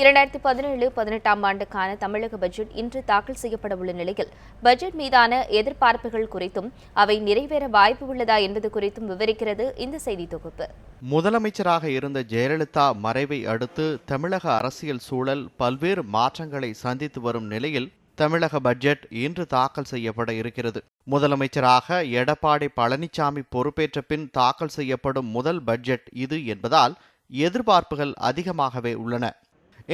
இரண்டாயிரத்தி பதினேழு பதினெட்டாம் ஆண்டுக்கான தமிழக பட்ஜெட் இன்று தாக்கல் செய்யப்பட உள்ள நிலையில் பட்ஜெட் மீதான எதிர்பார்ப்புகள் குறித்தும் அவை நிறைவேற வாய்ப்பு உள்ளதா என்பது குறித்தும் விவரிக்கிறது இந்த செய்தி தொகுப்பு. முதலமைச்சராக இருந்த ஜெயலலிதா மறைவை அடுத்து தமிழக அரசியல் சூழல் பல்வேறு மாற்றங்களை சந்தித்து வரும் நிலையில் தமிழக பட்ஜெட் இன்று தாக்கல் செய்யப்பட இருக்கிறது. முதலமைச்சராக எடப்பாடி பழனிசாமி பொறுப்பேற்ற பின் தாக்கல் செய்யப்படும் முதல் பட்ஜெட் இது என்பதால் எதிர்பார்ப்புகள் அதிகமாகவே உள்ளன.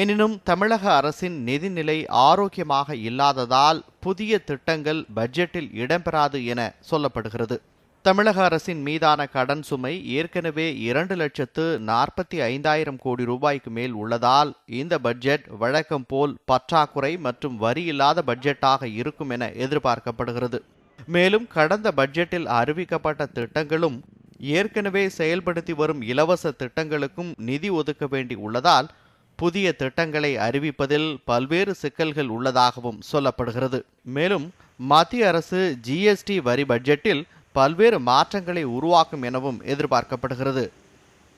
எனினும் தமிழக அரசின் நிதிநிலை ஆரோக்கியமாக இல்லாததால் புதிய திட்டங்கள் பட்ஜெட்டில் இடம்பெறாது என சொல்லப்படுகிறது. தமிழக அரசின் மீதான கடன் சுமை ஏற்கனவே இரண்டு லட்சத்து நாற்பத்தி ஐந்தாயிரம் கோடி ரூபாய்க்கு மேல் உள்ளதால் இந்த பட்ஜெட் வழக்கம் போல் பற்றாக்குறை மற்றும் வரி இல்லாத பட்ஜெட்டாக இருக்கும் என எதிர்பார்க்கப்படுகிறது. மேலும் கடந்த பட்ஜெட்டில் அறிவிக்கப்பட்ட திட்டங்களும் ஏற்கனவே செயல்படுத்தி வரும் இலவச திட்டங்களுக்கும் நிதி ஒதுக்க வேண்டி உள்ளதால் புதிய திட்டங்களை அறிவிப்பதில் பல்வேறு சிக்கல்கள் உள்ளதாகவும் சொல்லப்படுகிறது. மேலும் மத்திய அரசு ஜிஎஸ்டி வரி பட்ஜெட்டில் பல்வேறு மாற்றங்களை உருவாக்கும் எனவும் எதிர்பார்க்கப்படுகிறது.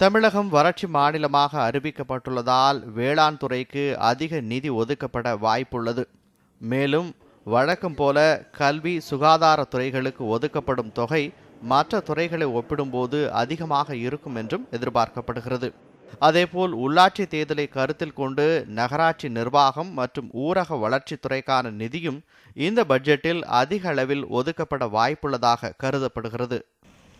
தமிழகம் வறட்சி மாநிலமாக அறிவிக்கப்பட்டுள்ளதால் வேளாண் துறைக்கு அதிக நிதி ஒதுக்கப்பட வாய்ப்புள்ளது. மேலும் வழக்கம் போல கல்வி சுகாதார துறைகளுக்கு ஒதுக்கப்படும் தொகை மற்ற துறைகளை ஒப்பிடும்போது அதிகமாக இருக்கும் என்றும் எதிர்பார்க்கப்படுகிறது. அதேபோல் உள்ளாட்சி தேர்தலை கருத்தில் கொண்டு நகராட்சி நிர்வாகம் மற்றும் ஊரக வளர்ச்சித்துறைக்கான நிதியும் இந்த பட்ஜெட்டில் அதிக அளவில் ஒதுக்கப்பட வாய்ப்புள்ளதாக கருதப்படுகிறது.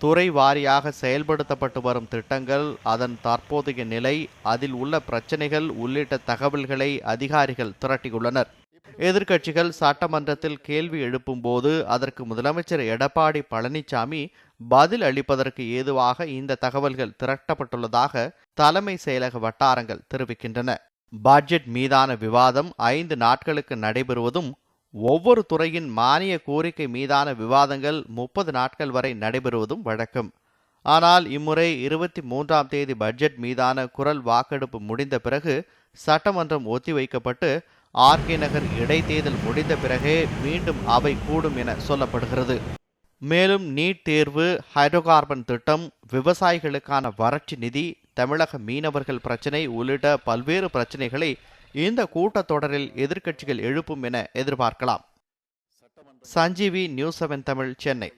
துறை வாரியாக செயல்படுத்தப்பட்டு வரும் திட்டங்கள் அதன் தற்போதைய நிலை அதில் உள்ள பிரச்சனைகள் உள்ளிட்ட தகவல்களை அதிகாரிகள் திரட்டியுள்ளனர். எதிர்க்கட்சிகள் சட்டமன்றத்தில் கேள்வி எழுப்பும்போது அதற்கு முதலமைச்சர் எடப்பாடி பழனிசாமி பதில் அளிப்பதற்கு ஏதுவாக இந்த தகவல்கள் திரட்டப்பட்டுள்ளதாக தலைமை செயலக வட்டாரங்கள் தெரிவிக்கின்றன. பட்ஜெட் மீதான விவாதம் ஐந்து நாட்களுக்கு நடைபெறுவதும் ஒவ்வொரு துறையின் மானிய கோரிக்கை மீதான விவாதங்கள் முப்பது நாட்கள் வரை நடைபெறுவதும் வழக்கம். ஆனால் இம்முறை இருபத்தி மூன்றாம் தேதி பட்ஜெட் மீதான குரல் வாக்கெடுப்பு முடிந்த பிறகு சட்டமன்றம் ஒத்திவைக்கப்பட்டு ஆர்கே நகர் இடைத்தேர்தல் முடிந்த பிறகே மீண்டும் அவை கூடும் என சொல்லப்படுகிறது. மேலும் நீட் தேர்வு ஹைட்ரோகார்பன் திட்டம் விவசாயிகளுக்கான வறட்சி நிதி தமிழக மீனவர்கள் பிரச்சினை உள்ளிட்ட பல்வேறு பிரச்சினைகளை இந்த கூட்டத்தொடரில் எதிர்க்கட்சிகள் எழுப்பும் என எதிர்பார்க்கலாம். Sanjeevi news seven Tamil Chennai.